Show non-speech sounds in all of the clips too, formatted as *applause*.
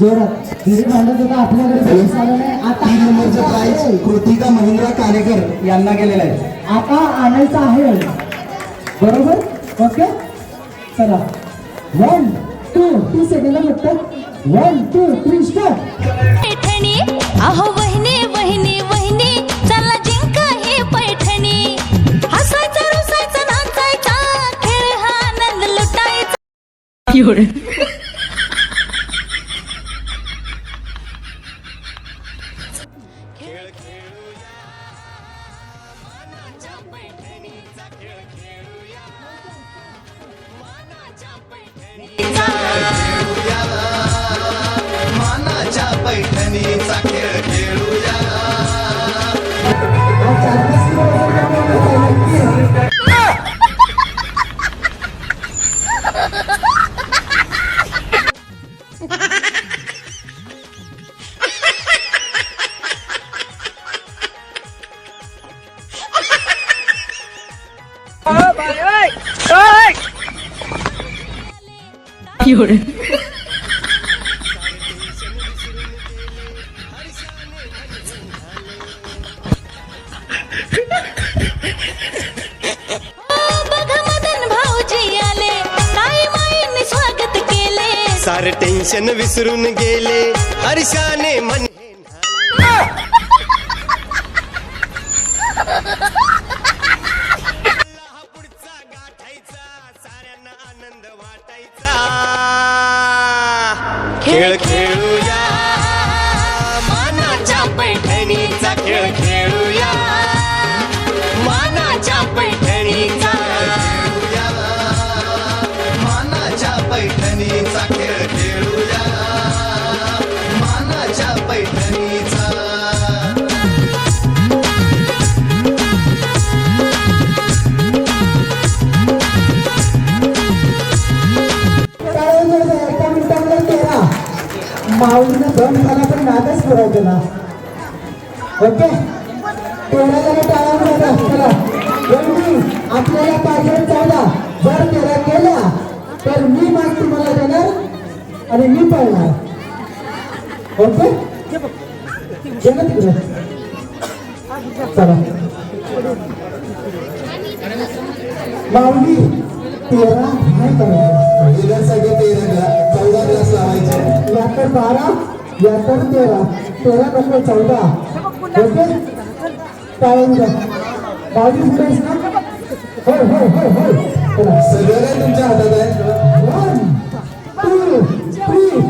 जोरात घरी भांडत होता आपल्याकडे पैसा आला नाही. आता तीन नंबरचं प्राइज आहे. कृतिका महिंद्रा कानेकर यांना गेलेलं आहे. आता आणायचं आहे. बरोबर? ओके? चला. वन टू टू सेकंद फक्त one two three start Paithani. अहो वहिनी वहिनी वहिनी चला जिंका ही पैठणी. हसायचं रुसायचं नाचायचा खेळ हा आनंद लुटायचा. मानाच्या *laughs* पैठणीचा खेळ सार टेन्शन विसरून गेले. हर्षाने मन पुढचा गाठायचा साऱ्यांना आनंद वाटायचा खेळ खेळ. माऊलीनं दम झाला पण नादच पुरवतो ना ओके? तेरा जरा टाळा चला. एवढी आपल्याला पाहिजे चौदा. जर तेरा केला तर मी माग तुम्हाला देणार आणि मी पळणार. ओके? दे ना तिकडे. चला. माऊली तेरा नाही करणार मुलांसाठी तेरा चौदा ग्लास लावायचे या तर बारा या तर तेरा नको चौदा. ओके? द्या बावीस पुढेच ना? होय होय होय चला. सगळं तुमच्या हातात आहे. वन टू थ्री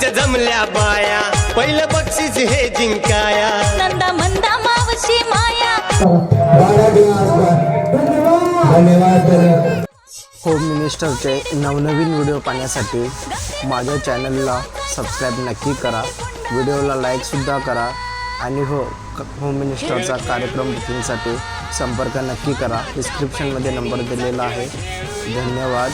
जमल्या बाया. पहिलं बक्षीस हे जिंकाया. नंदा मंदा मावशी माया. धन्यवाद होम मिनिस्टरचे नवनवीन व्हिडिओ पाहण्यासाठी माझ्या चॅनलला सबस्क्राईब नक्की करा. व्हिडिओला लाईकसुद्धा करा. आणि हो क- होम मिनिस्टरचा कार्यक्रम बुकिंगसाठी संपर्क नक्की करा. डिस्क्रिप्शनमध्ये नंबर दिलेला आहे. धन्यवाद.